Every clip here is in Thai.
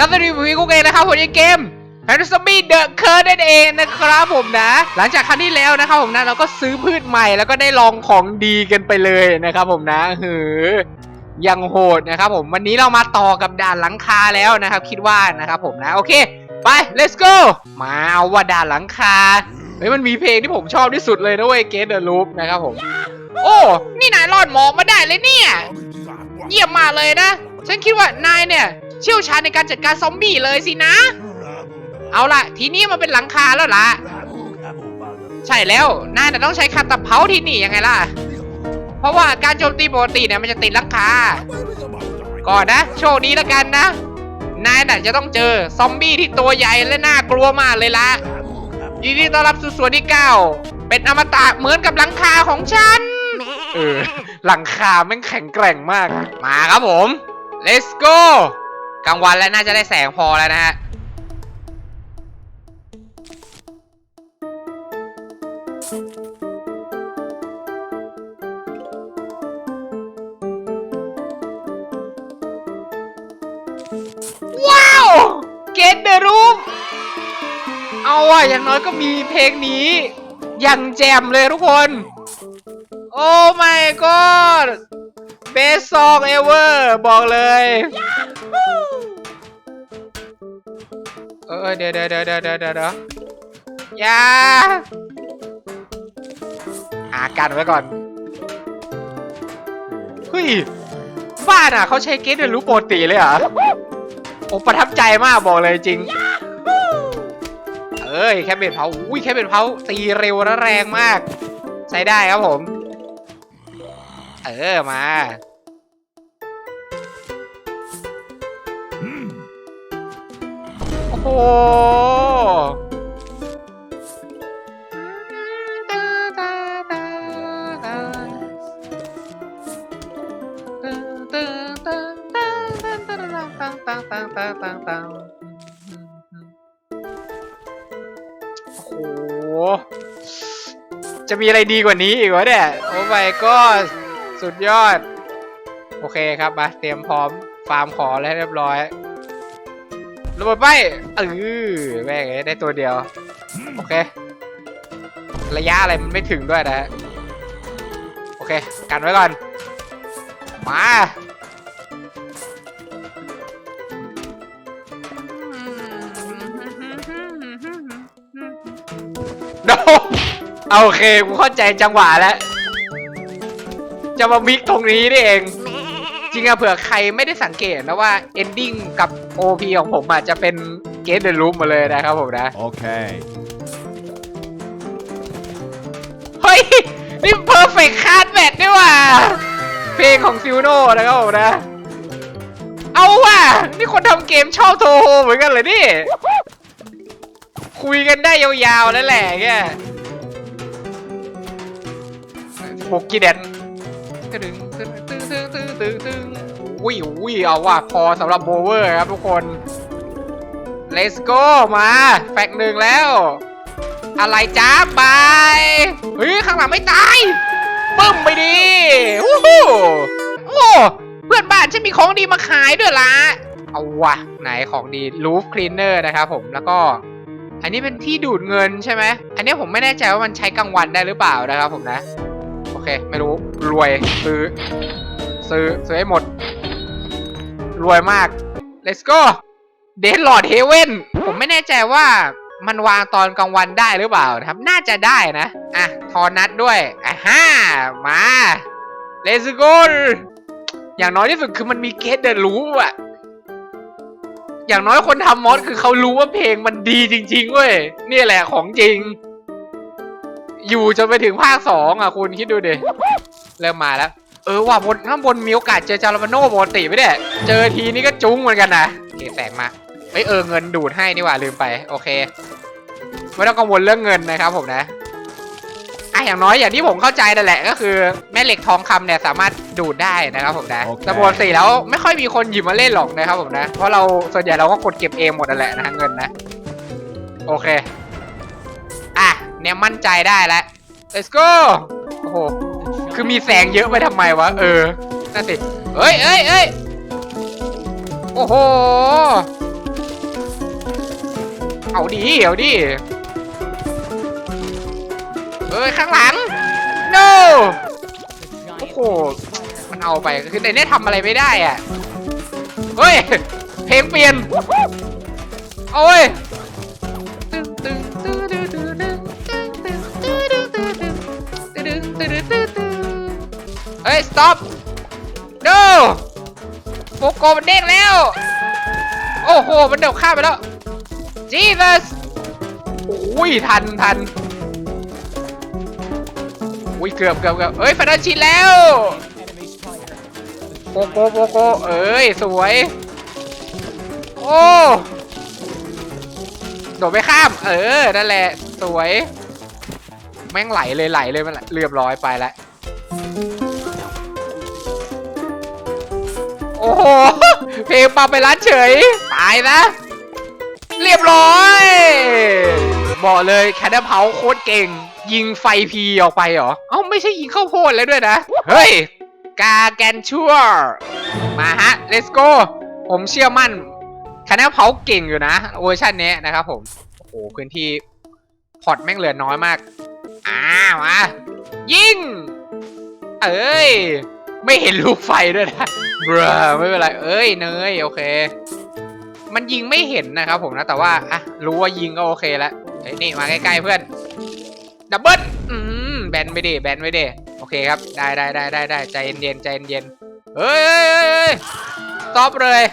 ครับสวัสดีผมพี่กุ๊กเองนะครับผมในเกมแฟนตาซีเดอะเคิร์นั่นเองนะครับผมนะ หลังจากครั้งที่แล้วนะครับผมนะเราก็ซื้อพืชใหม่แล้วก็ได้ลองของดีกันไปเลยนะครับผมนะเหือยังโหดนะครับผมวันนี้เรามาต่อกับด่านหลังคาแล้วนะครับ คิดว่านะครับผมนะโอเค ไป let's go มาเอาว่าด่านหลังคาเฮ้ยมันมีเพลงที่ผมชอบที่สุดเลยนะเว้ย Get the Loop นะครับผมโอ้นี่นายรอดหมอกมาได้เลยเนี่ยเยี่ยมมากเลยนะ ฉันคิดว่านายเนี่ย เชี่ยวชาญในการจัดการซอมบี้เลยสินะ เอาล่ะ ทีนี้มันเป็นหลังคาแล้วล่ะ ใช่แล้วนายน่ะต้องใช้คาตะเผาที่นี่ยังไงล่ะ เพราะว่าการโจมตีปกติเนี่ยมันจะติดหลังคา ก่อนนะ โชคดีแล้วกันนะ นายน่ะจะต้องเจอซอมบี้ที่ตัวใหญ่และน่ากลัวมากเลยละยินดีต้อนรับสู่ส่วนที่เก้าเป็นอมตะเหมือนกับหลังคาของฉัน เออ หลังคาแม่งแข็งแกร่งมาก มาครับผม let's go กลางวันแล้วน่าจะได้แสงพอแล้วนะฮะว้าว Get the Room เอาอะอย่างน้อยก็มีเพลงนี้ อย่างแจ่มเลยทุกคน โอ้ my god best song ever บอกเลย เออเดี๋ยวเดี๋ยวเดี๋ยวเดี๋ยวเดี๋ยวเดี๋ยวอย่าหากันไว้ก่อนเฮ้ยบ้านอะเขาใช้เกตเดรู้ปกติเลยเหรอโอ้ประทับใจมากบอกเลยจริง เอ้ยแคบเบ็ดเผาอุ้ยแคบเบ็ดเผาตีเร็วและแรงมาก ใช้ได้ครับผม เออมา จะมีอะไรดีกว่านี้อีกวะเนี่ย โอ้ my god สุดยอด โอเคครับมาเตรียมพร้อมฟาร์มขอแล้วเรียบร้อย ระเบิดไปเออแม่งได้ตัวเดียว โอเค ระยะอะไรมันไม่ถึงด้วยนะฮะโอเค กันไว้ก่อน มาโดเอาโอเค กูเข้าใจจังหวะแล้ว จะมามิกตรงนี้นี่เอง ริงอะเผื่อใครไม่ได้สังเกตนะว่า ending กับ OP ของผมอะจะเป็น Get the Loop มาเลยนะครับผมนะ Okay. เฮ้ย นี่ Perfect Card Match ด้วยว่ะเพลงของซิวโน่นะครับผมนะ เอาว่ะ นี่คนทำเกมชอบโทโฮเหมือนกันเลยนี่ คุยกันได้ยาวๆนั่นแหละแกบุกกี้แดนตึงตึงตึงตึง ตึงตึงตึงอุ้ยอุ้ยเอาว่ะพอสำหรับโบเวอร์ครับทุกคน let's go มา แฟกหนึ่งแล้ว อะไรจ้าบายเฮ้ยข้างหลังไม่ตายปึ้มไปดิวู้ฮู้โอ้เพื่อนบ้านฉันมีของดีมาขายด้วยละเอาวะไหนของดี roof cleaner นะครับผมแล้วก็ อันนี้เป็นที่ดูดเงินใช่ไหมอันนี้ผมไม่แน่ใจว่ามันใช้กลางวันได้หรือเปล่านะครับผมนะ โอเค ไม่รู้รวยซื้อ ซื้อซื้อให้หมด รวยมาก let's go เดนลอดเฮเว่นผมไม่แน่ใจว่ามันวางตอนกลางวันได้หรือเปล่านะครับ น่าจะได้นะ อะ ทอนัดด้วยอะฮ่ามา let's go อย่างน้อยที่สุดคือมันมีเกตเดนรู้อะอย่างน้อยคนทำมอสคือเขารู้ว่าเพลงมันดีจริงๆเว้ย นี่แหละของจริง อยู่จนไปถึงภาคสองอะคุณคิดดูดิ เริ่มมาแล้ว เออว่าบนข้างบนมีโอกาสเจอจารามาโน่ปกติไหมเนี่ยเจอทีนี้ก็จุ้งเหมือนกันนะโอเคแสงมาเอ้ยเออเงินดูดให้นี่หว่าลืมไปโอเคไม่ต้องกังวลเรื่องเงินนะครับผมนะอะอย่างน้อยอย่างที่ผมเข้าใจนั่นแหละ ก็คือแม่เหล็กทองคำเนี่ยสามารถดูดได้นะครับผมนะโอเคแต่ปกติแล้วไม่ค่อยมีคนหยิบมาเล่นหรอกนะครับผมนะ เพราะเราส่วนใหญ่เราก็กดเก็บเองหมดนั่นแหละนะเงินนะ โอเค อะเนี่ยมั่นใจได้แล้ว let's go โอ้โห คือมีแสงเยอะไปทำไมวะ เออนั่นสิเอ้ยเอ้ยเอ้ยโอ้โห เอาดีเอาดีเอ้ยข้างหลัง no โอ้โห มันเอาไป คือในเนี้ทำอะไรไม่ได้อะ เฮ้ย เพลงเปลี่ยน โอ้ย เฮ้ย stop no โปโกมันเด้งแล้ว โอ้โห มันเดือบข้ามไปแล้ว Jesus อุ้ย ทันทันอุ้ย เกือบเกือบเกือบเอ้ยฟันดันชินแล้ว โปโกโปโกเอ้ย สวย โอ้โดดไปข้าม เออ นั่นแหละ สวย แม่งไหลเลยไหลเลยมันเรียบร้อยไปแล้ว อ้โห เพลงปาไปร้านเฉย ตายนะ เรียบร้อย บอกเลยแคดเผาโคตรเก่ง ยิงไฟพีออกไปเหรอ เอ้าไม่ใช่ยิงข้าวโพดเลยด้วยนะ เฮ้ย กาแกนชัวมาฮะ let's go ผมเชื่อมั่นคณะเผาเก่งอยู่นะเวอร์ชันนี้นะครับผม โอ้โหพื้นที่พอร์ตแม่งเหลือน้อยมาก อ้าวมายิง เอ้ย ไม่เห็นลูกไฟด้วยนะเบรไม่เป็นไร เอ้ยเนยโอเค มันยิงไม่เห็นนะครับผมนะ แต่ว่าอะรู้ว่ายิงก็โอเคแล้วเฮ้ยนี่มาใกล้ๆเพื่อน ดับเบิลอืมแบนไปดิแบนไปดิโอเคครับ ได้ได้ได้ได้ได้ใจเย็นๆใจเย็นๆเฮ้ยเฮ้ยเฮ้ยเฮ้ยสต็อปเลย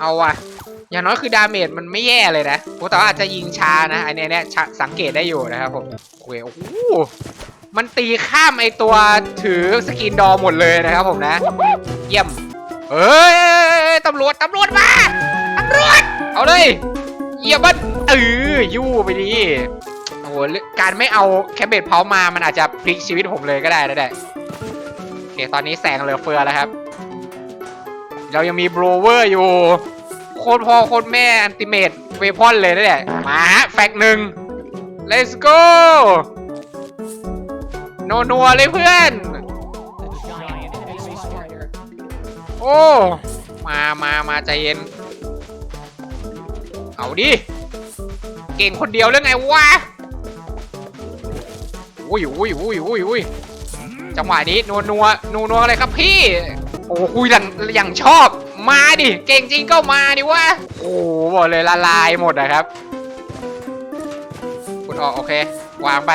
เอาว่ะ อย่างน้อยคือดาเมจมันไม่แย่เลยนะโอ้แต่ว่าอาจจะยิงช้านะอันเนี้ยเนี่ยสังเกตได้อยู่นะครับผมโอเคโอ้โห มันตีข้ามไอตัวถือสกินดอหมดเลยนะครับผมนะ เยี่ยมเฮ้ยตำรวจตำรวจมาตำรวจเอาเลยเยี่ยบมันเออยู่ไปดีโอ้โหการไม่เอาแคมเบตเพามามันอาจจะพลิกชีวิตผมเลยก็ได้นะได้โอเคตอนนี้แสงเหลือเฟือแล้วครับ เรายังมีโบรเวอร์อยู่ โคตรพ่อโคตรแม่อันติเมตเวพอนเลยนะเนี่ยมาฮะแฟกหนึ่ง let's go นนัวเลยเพื่อน โอ้ มามามาใจเย็น เอาดิ เก่งคนเดียวเรื่องไงวะอุ้ยอุ้ยอุ้ยอุ้ยอุ้ยจังหวะนี้นัวนัวนัวนัวอะไรครับพี่ โอ้คุยอย่างอย่างชอบ มาดิ เก่งจริงก็มาดิวะ โอ้บอกเลยละลายหมดนะครับ คุณออกโอเค วางไป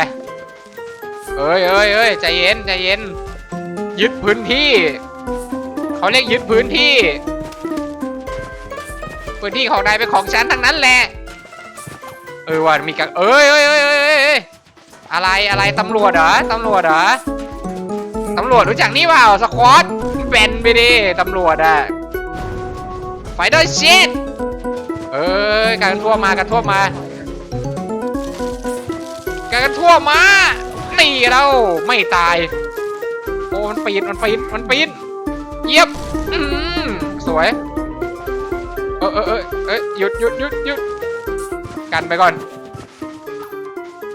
เอ้ยเอ้ยเอ้ยใจเย็นใจเย็น ยึดพื้นที่ เขาเรียกยึดพื้นที่ พื้นที่ของนายเป็นของฉันทั้งนั้นแหละ เออว่ะมีกันเอ้ยเอ้ยเอ้ยเอ้ยเอ้ยเอ้ยอะไรอะไรตำรวจเหรอตำรวจเหรอตำรวจรู้จักนี่เปล่าสควอตแบนไปดิตำรวจอะไฟดอร์ชิดเอ้ยการทั่วมากันทั่วมาการทั่วมา ตีเราไม่ตาย โอ้มันปีนมันปีนมันปีนเยียบอืมสวย เออเออเออเอยหยุดหยุดหยุดหยุดกันไปก่อน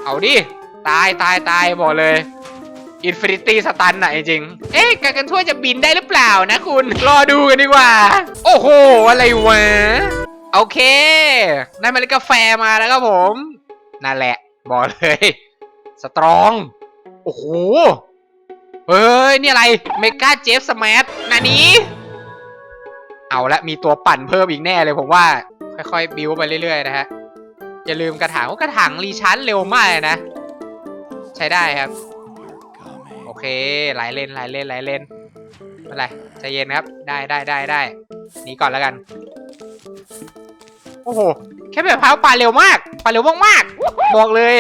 เอาดิ ตายตายตายบอกเลยอินฟินิตี้สตันไหนะจริง เอ๊ะการกันทั่วจะบินได้หรือเปล่านะคุณ รอดูกันดีกว่า โอ้โห อะไรวะ โอเค ได้มาเล็ดกาแฟมาแล้วครับผม นั่นแหละ บอกเลย สตรอง โอ้โห เฮ้ย นี่อะไร เมกาเจฟสมาร์ทนานี้ เอาละมีตัวปั่นเพิ่มอีกแน่เลยผมว่า ค่อยๆ บิวไปเรื่อยๆ นะฮะ อย่าลืมกระถางกระถางรีชาร์จเร็วมากนะ ใช้ได้ครับ โอเค หลายเลนหลายเลนหลายเลนไม่เป็นไรใจเย็นครับ ได้ได้ได้ได้หนีก่อนแล้วกัน โอ้โห แค่แบบพาวปลาเร็วมากปลาเร็วมากๆ บอกเลย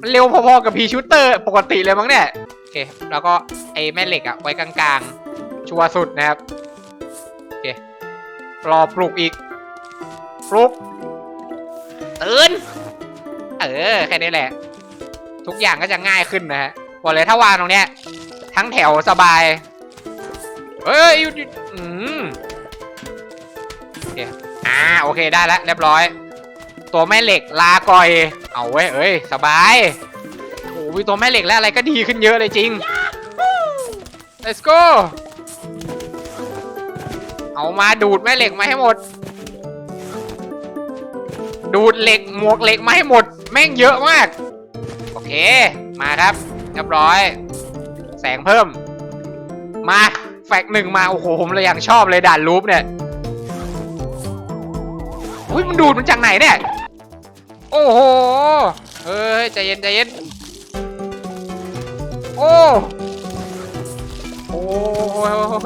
มันเร็วพอๆกับพีชูเตอร์ปกติเลยมั้งเนี่ยโอเคแล้วก็ไอ้แม่เหล็กอะไว้กลางๆ ชัวร์สุดนะครับโอเครอปลุกอีกปลุกตื่นเออแค่นี้แหละ ทุกอย่างก็จะง่ายขึ้นนะฮะบอกเลยถ้าวางตรงเนี้ย ทั้งแถวสบายเฮ้ยอืมโอเคอ่าโอเคได้แล้วเรียบร้อย ตัวแม่เหล็กลาก่อย เอาเว้ยเอ้ยสบายโอ้โหมีตัวแม่เหล็กแล้วอะไรก็ดีขึ้นเยอะเลยจริง let's go เอามาดูดแม่เหล็กมาให้หมด ดูดเหล็กหมวกเหล็กมาให้หมด แม่งเยอะมาก โอเค มาครับเรียบร้อย แสงเพิ่ม มาแฟกหนึ่งมา โอ้โห ผมเลยอย่างชอบเลยด่านลูปเนี่ยอุ้ยมันดูดมันจากไหนเนี่ย โอ้โห เฮ้ยใจเย็นใจเย็น โอ้ โอ้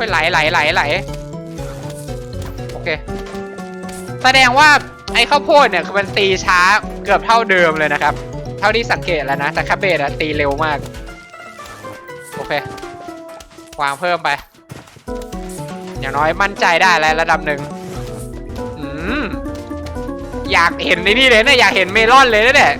ยไหลไหลไหลไหลโอเค แสดงว่าไอ้ข้าวโพดเนี่ยคือมันตีช้าเกือบเท่าเดิมเลยนะครับ เท่าที่สังเกตแล้วนะ แต่คาเบตอะตีเร็วมาก โอเควางเพิ่มไป อย่างน้อยมั่นใจได้แล้วระดับหนึ่งอืม อยากเห็นในนี่เลยนะอยากเห็นเมลอนเลยนะเนี่ย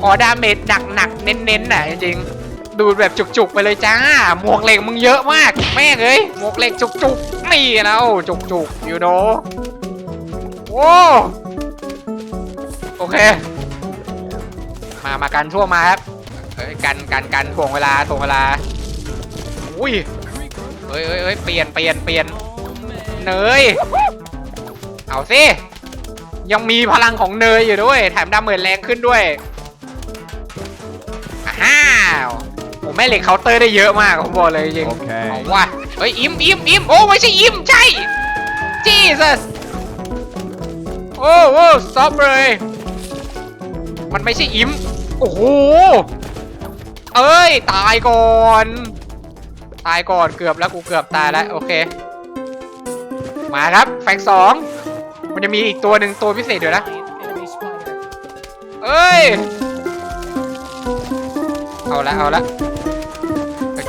ขอดาเมจหนักๆเน้นๆน่ะจริงๆดูดแบบจุกๆไปเลยจ้า หมวกเหล็กมึงเยอะมาก แม่เอ้ยหมวกเหล็กจุกๆนี่นะโอ้จุกๆอยู่โนโอ้โอเค มามากันทั่วมาครับเอ้ยกันกันกันถ่วงเวลาถ่วงเวลาอุ้ยเอ้ยเอ้ยเอ้ยเปลี่ยนเปลี่ยนเปลี่ยนเนยเอาสิ ยังมีพลังของเนยอยู่ด้วย แถมดาเมจแรงขึ้นด้วยอ้าวผมแม่เหล็กเคาน์เตอร์ได้เยอะมากผมบอกเลยจริงโอเค เอาว่ะเฮ้ยอิมอิมอิมโอ้ไม่ใช่อิมใช่จีซัสโอ้โอ้สต็อปเลย มันไม่ใช่อิมโอ้โห เอ้ย ตายก่อน ตายก่อนเกือบแล้วกูเกือบตายแล้ว โอเค มาครับ แฟกสอง มันจะมีอีกตัวหนึ่งตัวพิเศษเดี๋ยวนะ เอ้ย เอาละเอาละ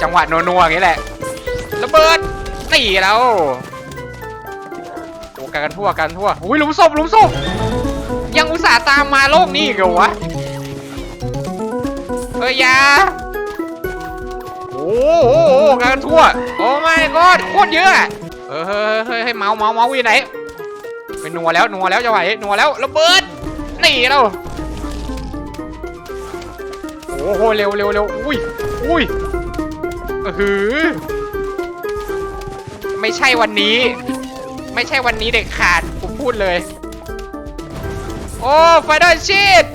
จังหวะนัวๆอย่างนี้แหละ ระเบิดตีแล้วโอ้กันทั่วกันทั่วอุ้ยหลุมศพหลุมศพยังอุตส่าห์ตามมาโลกนี้อีกเหรอวะเอ้ยยาโอ้โหกันทั่ว โอ้ไม่ก็โคตรเยอะเออเฮ้ยเฮ้ยเฮ้ยเมาเมาเมาอยู่ไหน ไปนัวแล้วนัวแล้วจะไหวนัวแล้วระเบิดนี่แล้วโอ้โหเร็วเร็วเร็วอุ้ยอุ้ยเออหือไม่ใช่วันนี้ ไม่ใช่วันนี้เด็กขาดผมพูดเลย โอ้ไฟดอลชีต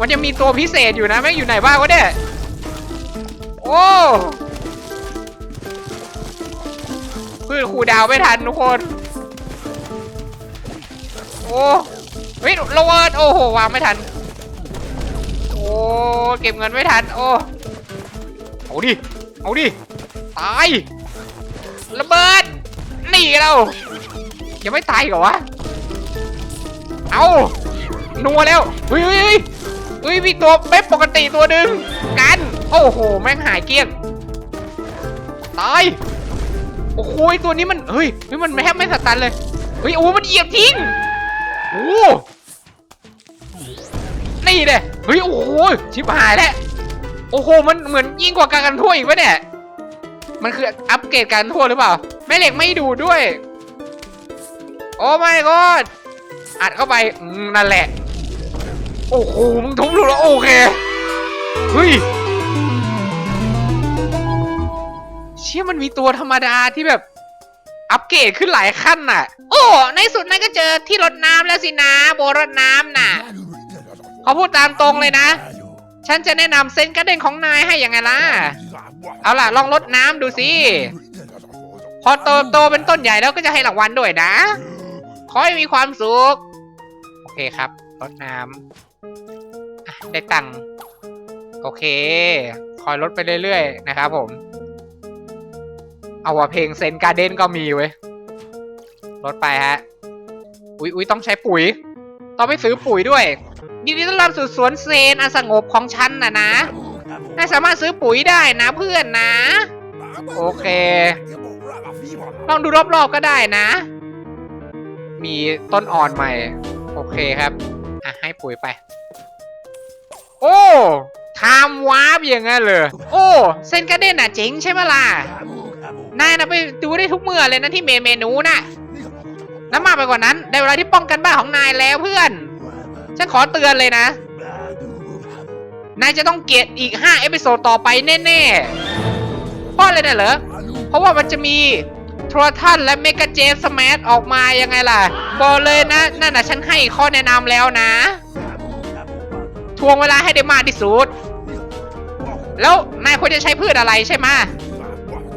มันยังมีตัวพิเศษอยู่นะแม่งอยู่ไหนบ้างวะเนี่ยโอ้พืชครูดาวไม่ทันทุกคน อ้เฮ้ยระเบิดโอ้โหวางไม่ทัน โอ้เก็บเงินไม่ทัน โอ้เอาดิเอาดิตายระเบิดนี่เรายังไม่ตายเหรอวะเอานัวแล้วเฮ้ยเฮ้ยเฮ้ยมีตัวเป๊ปปกติตัวหนึ่งกัน โอ้โห แม่งหายเกลี้ยงตายโอ้โหไอตัวนี้มันเฮ้ยเฮ้ยมันแทบไม่สตันเลยเฮ้ยโอ้มันเหยียบทิ้ง โอ้นี่เด้เฮ้ยโอ้โหชิบหายแล้วโอ้โหมันเหมือนยิ่งกว่าการกันทั่วอีกปะเนี่ยมันคืออัปเกรดการทั่วหรือเปล่าแม่เหล็กไม่ดูดด้วย โอ้ไม่ก็อัดเข้าไปนั่นแหละ โอ้โหมึงทุบหลุดแล้วโอเคเฮ้ยเชี่ยมันมีตัวธรรมดาที่แบบ อัปเกรดขึ้นหลายขั้นน่ะ โอ้ในสุดนั่นก็เจอที่รดน้ำแล้วสินะโบรดน้ำน่ะเขาพูดตามตรงเลยนะ ฉันจะแนะนำเซนกระเด็นของนายให้ยังไงล่ะ เอาล่ะลองลดน้ำดูสิ พอโตโตเป็นต้นใหญ่แล้วก็จะให้รางวัลด้วยนะ ขอให้มีความสุข โอเคครับลดน้ำอะได้ตังค์ โอเค คอยลดไปเรื่อยๆ นะครับผม เอาว่าเพลงเซนการ์เด้นก็มีเว้ยลดไปฮะ อุ๊ยอุ๊ยต้องใช้ปุ๋ย ต้องไปซื้อปุ๋ยด้วย ยินดีต้อนรับสู่สวนเซนอันสงบของฉันนะนะนายสามารถซื้อปุ๋ยได้นะเพื่อนนะ โอเค ลองดูรอบๆก็ได้นะ มีต้นอ่อนใหม่ โอเคครับ อะให้ปุ๋ยไป โอ้ไทม์วาร์ปอย่างนั้นเลย โอ้ เซนกระเด็นอะเจ๋งใช่ไหมล่ะ นายนะไปดูได้ทุกเมื่อเลยนะที่เมนเมนูน่ะแล้วมากไปกว่านั้นได้เวลาที่ป้องกันบ้านของนายแล้วเพื่อน ฉันขอเตือนเลยนะ นายจะต้องเกลียดอีก 5 เอพิโซดต่อไปแน่ๆเพราะอะไรน่ะเหรอ เพราะว่ามันจะมีทรทัศน์และเมกาเจมสมาร์ทออกมายังไงล่ะ บอกเลยนะ นั่นน่ะฉันให้ข้อแนะนำแล้วนะ ทวงเวลาให้ได้มากที่สุด แล้วนายควรจะใช้พืชอะไรใช่ไหม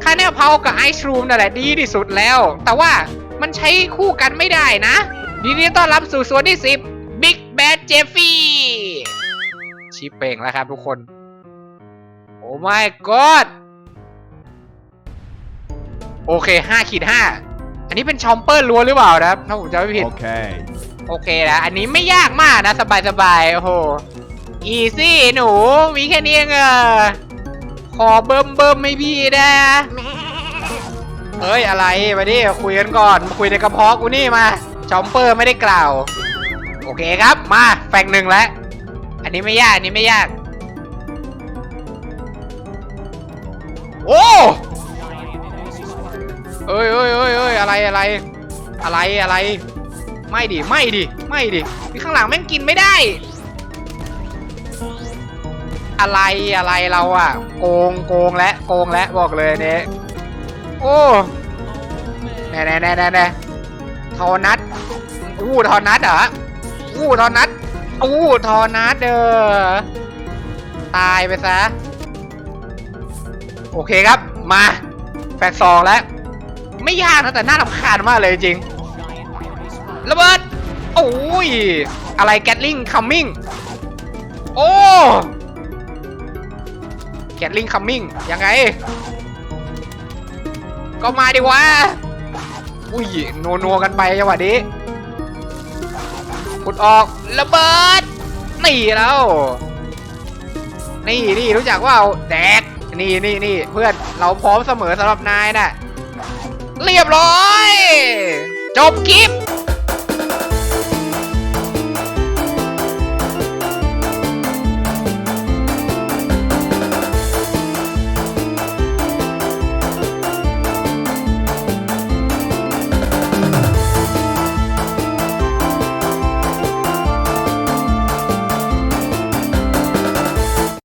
คาเนลเพากับไอซ์รูมนั่นแหละดีที่สุดแล้ว แต่ว่ามันใช้คู่กันไม่ได้นะดีนี้ต้อนรับสู่สวนที่ 10 Big Bad Jeffy ชิปเป่งแล้วครับทุกคน โอ้ my god โอเค5ขีด5อันนี้เป็นชอมเปอร์ล้วนหรือเปล่านะครับถ้าผมจำไม่ผิด Okay. โอเคนะอันนี้ไม่ยากมากนะ สบายสบายๆโอ้โห อีซี่หนู มีแค่นี้เองเออ ขอเบิ่มเบิ่มให้พี่นะเฮ้ยอะไรมาดิคุยกันก่อนมาคุยในกระเพาะกูนี่มาชอมเปอร์ไม่ได้กล่าว โอเคครับมาแฟงหนึ่งแล้ว อันนี้ไม่ยากอันนี้ไม่ยาก โอ้เอ้ยเอ้ยเอ้ยเอ้ยอะไรอะไร อะไรอะไร ไม่ดิไม่ดิไม่ดิที่ข้างหลังแม่งกินไม่ได้ อะไรอะไรเราอะโกงโกงและโกงและบอกเลยเนี่ยโอ้แน่แน่แน่แน่แน่ทอนัดอู้ทอนัดเหรออู้ทอนัดอู้ทอนัดเด้อตายไปซะโอเคครับมาแฟกซองแล้ว ไม่ยากนะแต่น่ารำคาญมากเลยจริงระเบิดโอ้ยอะไรแกตลิงคัมมิ่งโอ้ แกตลิงคัมมิ่งยังไง ก็มาดิวะอุ้ยนัวนัวกันไปจังหวะนี้ขุดออกระเบิดนี่แล้วนี่นี่รู้จักว่าแดกนี่นี่นี่เพื่อนเราพร้อมเสมอสำหรับนายน่ะเรียบร้อย จบคลิป